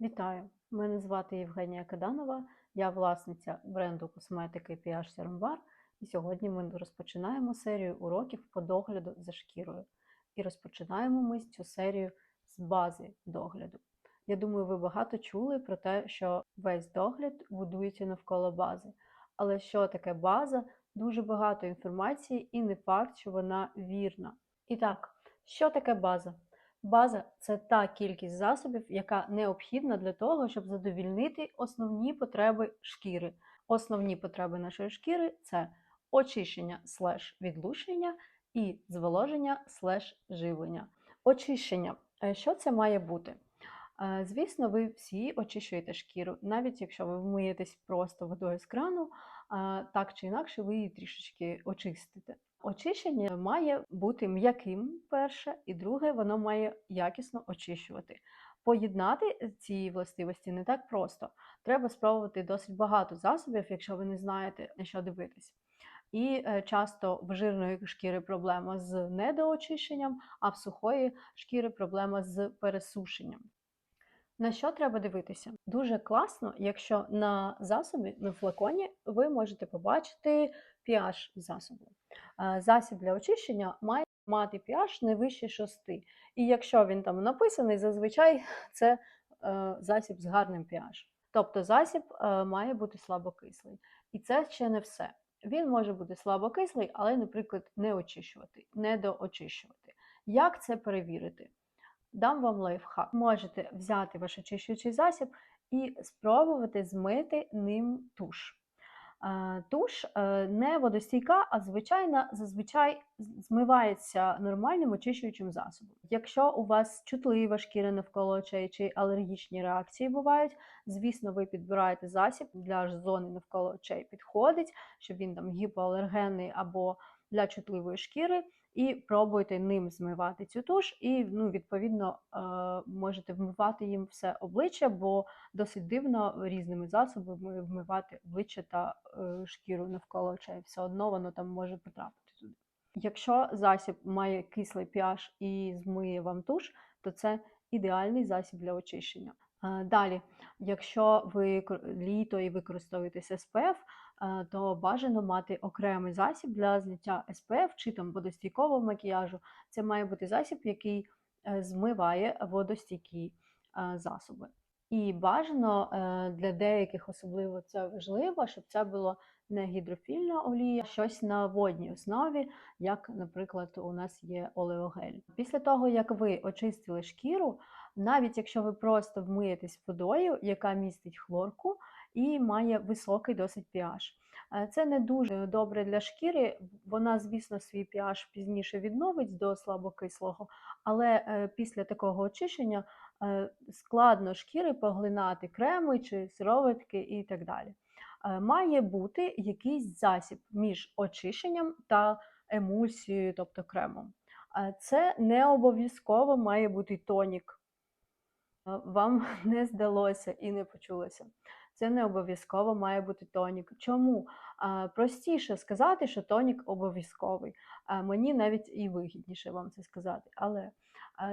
Вітаю! Мене звати Євгенія Каданова, я власниця бренду косметики PH Serum. І сьогодні ми розпочинаємо серію уроків по догляду за шкірою. І розпочинаємо ми цю серію з бази догляду. Я думаю, ви багато чули про те, що весь догляд будується навколо бази. Але що таке база? Дуже багато інформації, і не факт, що вона вірна. І так, що таке база? База це та кількість засобів, яка необхідна для того, щоб задовільнити основні потреби шкіри. Основні потреби нашої шкіри це очищення слеш відлущення і зволоження слеш живлення. Очищення. Е, Що це має бути? Е, Звісно, ви всі очищуєте шкіру, навіть якщо ви вмиєтесь просто водою з крану, так чи інакше ви її трішечки очистите. Очищення має бути м'яким, перше, і друге, воно має якісно очищувати. Поєднати ці властивості не так просто. Треба спробувати досить багато засобів, якщо ви не знаєте, на що дивитись. І е, часто в жирної шкіри проблема з недоочищенням, а в сухої шкіри проблема з пересушенням. На що треба дивитися? Дуже класно, якщо на засобі, на флаконі, ви можете побачити pH засобу. Е, Засіб для очищення має мати pH не вище 6. І якщо він там написаний, зазвичай це е, засіб з гарним pH. Тобто засіб е, має бути слабокислий. І це ще не все. Він може бути слабокислий, але, наприклад, не очищувати, не доочищувати. Як це перевірити? Дам вам лайфхак. Можете взяти ваш очищуючий засіб і спробувати змити ним туш. Е, Туш е, не водостійка, а звичайна зазвичай змивається нормальним очищуючим засобом. Якщо у вас чутлива шкіра навколо очей чи алергічні реакції бувають, звісно, ви підбираєте засіб для зони навколо очей підходить, щоб він там гіпоалергенний або для чутливої шкіри, і пробуйте ним змивати цю туш, і ну, відповідно е, можете вмивати їм все обличчя, бо досить дивно різними засобами вмивати обличчя та е, шкіру навколо очей. Все одно воно там може потрапити туди. Якщо засіб має кислий pH і змиє вам туш, то це ідеальний засіб для очищення. Е, Далі, якщо ви літо і використовуєте е, то бажано мати окремий засіб для зняття SPF чи там водостійкового макіяжу. Це має бути засіб, який е, змиває водостійкі е, засоби. І бажано е, для деяких особливо це важливо, щоб це було не гідрофільна олія, щось на водній основі, як, наприклад, у нас є олеогель. Після того, як ви очистили шкіру, навіть якщо ви просто вмиєтесь водою, яка містить хлорку і має високий досить pH. Е, Це не дуже добре для шкіри. Вона, звісно, свій pH пізніше відновить до слабокислого, але е, після такого очищення е, складно шкіри поглинати креми чи сироватки і так далі. Має бути якийсь засіб між очищенням та емульсією, тобто кремом. Це не обов'язково має бути тонік. Е, Вам не здалося і не почулося. Це не обов'язково має бути тонік. Чому? Простіше сказати, що тонік обов'язковий. Мені навіть і вигідніше вам це сказати. Але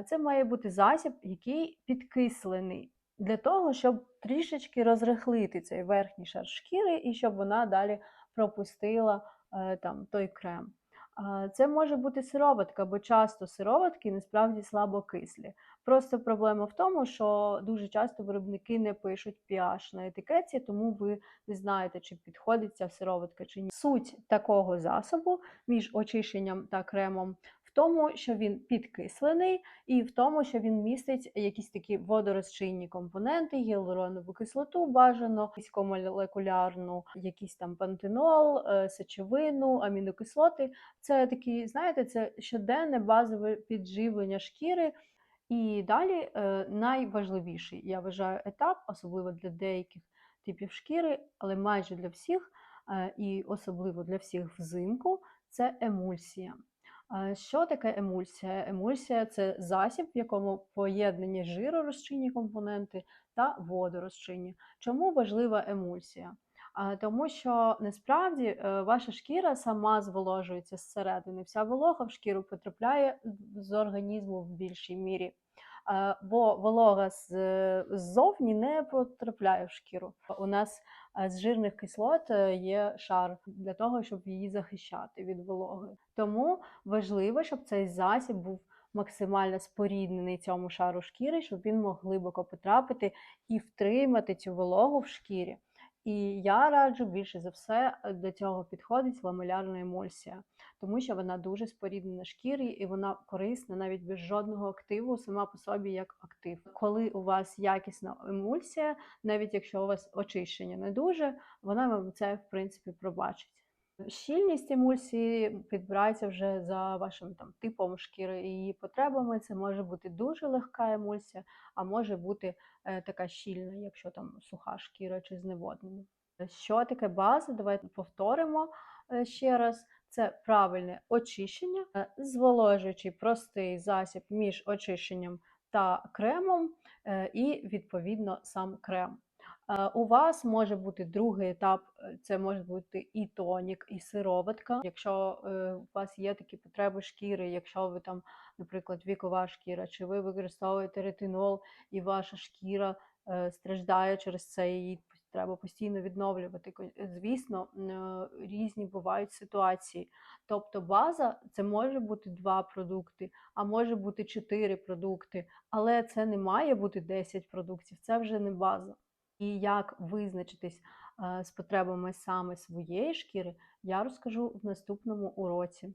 це має бути засіб, який підкислений для того, щоб трішечки розрихлити цей верхній шар шкіри і щоб вона далі пропустила е, там той крем. Це може бути сироватка, бо часто сироватки насправді слабокислі. Просто проблема в тому, що дуже часто виробники не пишуть pH на етикетці, тому ви не знаєте, чи підходить ця сироватка чи ні. Суть такого засобу між очищенням та кремом тому, що він підкислений, і в тому, що він містить якісь такі водорозчинні компоненти, гіалуронову кислоту бажано, низькомолекулярну, якийсь там пантенол, е, сечовину, амінокислоти. Це такі, знаєте, це щоденне базове підживлення шкіри. І далі е, найважливіший, я вважаю, етап, особливо для деяких типів шкіри, але майже для всіх, е, і особливо для всіх взимку, це емульсія. Що таке емульсія? Емульсія це засіб, в якому поєднані жиророзчинні компоненти та водорозчинні. Чому важлива емульсія? Тому що насправді е, ваша шкіра сама зволожується зсередини. Вся волога в шкіру потрапляє з організму в більшій мірі. Е, бо волога ззовні не потрапляє в шкіру. У нас е, з жирних кислот е, є шар для того, щоб її захищати від вологи. Тому важливо, щоб цей засіб був максимально споріднений цьому шару шкіри, щоб він мог глибоко потрапити і втримати цю вологу в шкірі. І я раджу більше за все е, до цього підходить ламелярна емульсія, тому що вона дуже споріднена шкірі і вона корисна навіть без жодного активу, сама по собі як актив. Коли у вас якісна емульсія, навіть якщо у вас очищення не дуже, вона вам це в принципі пробачить. Щільність емульсії підбирається вже за вашим там типом шкіри і її потребами. Це може бути дуже легка емульсія, а може бути е, така щільна, якщо там суха шкіра чи зневоднена. Що таке база? Давайте повторимо е, ще раз. Це правильне очищення, е, зволожуючий простий засіб між очищенням та кремом, е, і відповідно сам крем. Е, У вас може бути другий етап, е, це може бути і тонік, і сироватка. Якщо е, у вас є такі потреби шкіри, якщо ви там, наприклад, вікова шкіра, чи ви використовуєте ретинол, і ваша шкіра страждає через це, її треба постійно відновлювати. Звісно, різні бувають ситуації. Тобто база це може бути два продукти, а може бути чотири продукти, але це не має бути 10 продуктів, це вже не база. І як визначитись е, з потребами саме своєї шкіри, я розкажу в наступному уроці.